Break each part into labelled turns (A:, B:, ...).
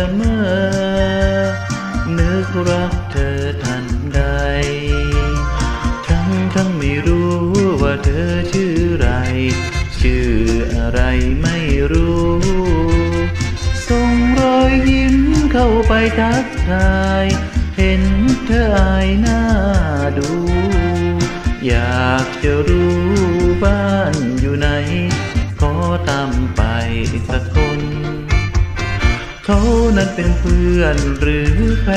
A: ละเมอนึกรักเธอทันใด ทั้งทั้งไม่รู้ว่าเธอชื่อไร ชื่ออะไรไม่รู้ส่งรอยยิ้มเข้าไปทักทาย เห็นเธออายหน้าดู อยากจะรู้บ้านอยู่ไหน ขอตามไปสักคน เขานั้นเป็นเพื่อนหรือแฟ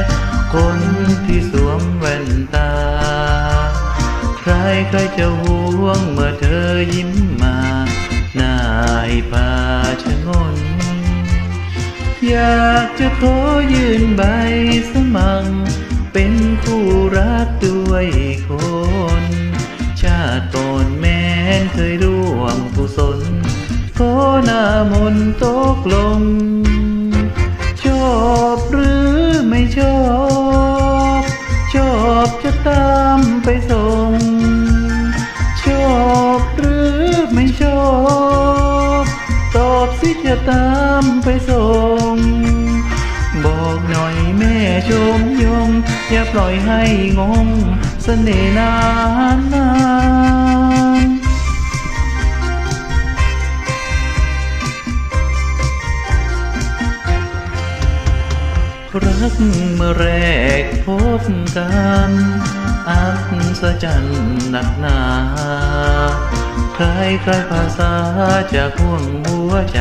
A: นคนที่สวมแว่นตา ใครใครจะห่วงเมื่อเธอยิ้มมาหน้าให้พาชะงน อยากจะขอยืนใบสมัครเป็นคู่รักด้วยคน ชาติก่อนแม้นเคยร่วมกุศล ขอหน้ามนตกลง ชอบหรือไม่ชอบ ชอบจะตามไปส่ง ชอบหรือไม่ชอบ ตอบสิจะตามไปส่ง บอกหน่อยแม่ชมยง อย่าปล่อยให้งงเสน่ห์นานนาน รักเมื่อแรกพบกันอัศจรรย์หนักหนาใครใครภาษาจากห่วงหัวใจ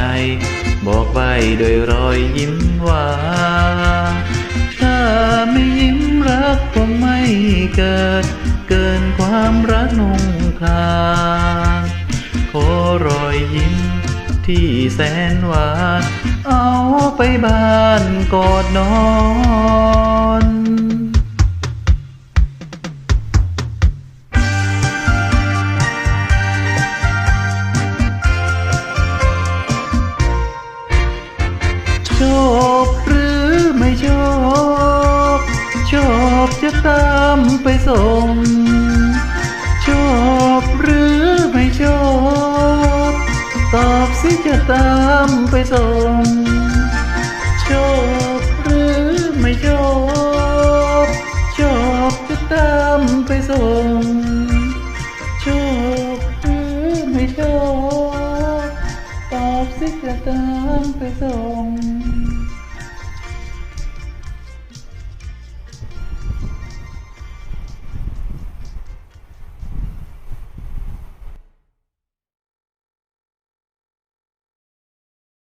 A: บอกไปโดยรอยยิ้มหวานถ้าไม่ยิ้มรักคงไม่เกิด เกินความรักนุ่งคาขอรอยยิ้ม ที่แสนหวาน เอาไปบ้านกอดนอนชอบหรือไม่ชอบชอบจะตามไปส่ง สิจะตามไปส่งชอบหรือไม่ชอบชอบจะตามไปส่งชอบหรือไม่ชอบตอบสิจะตามไปส่ง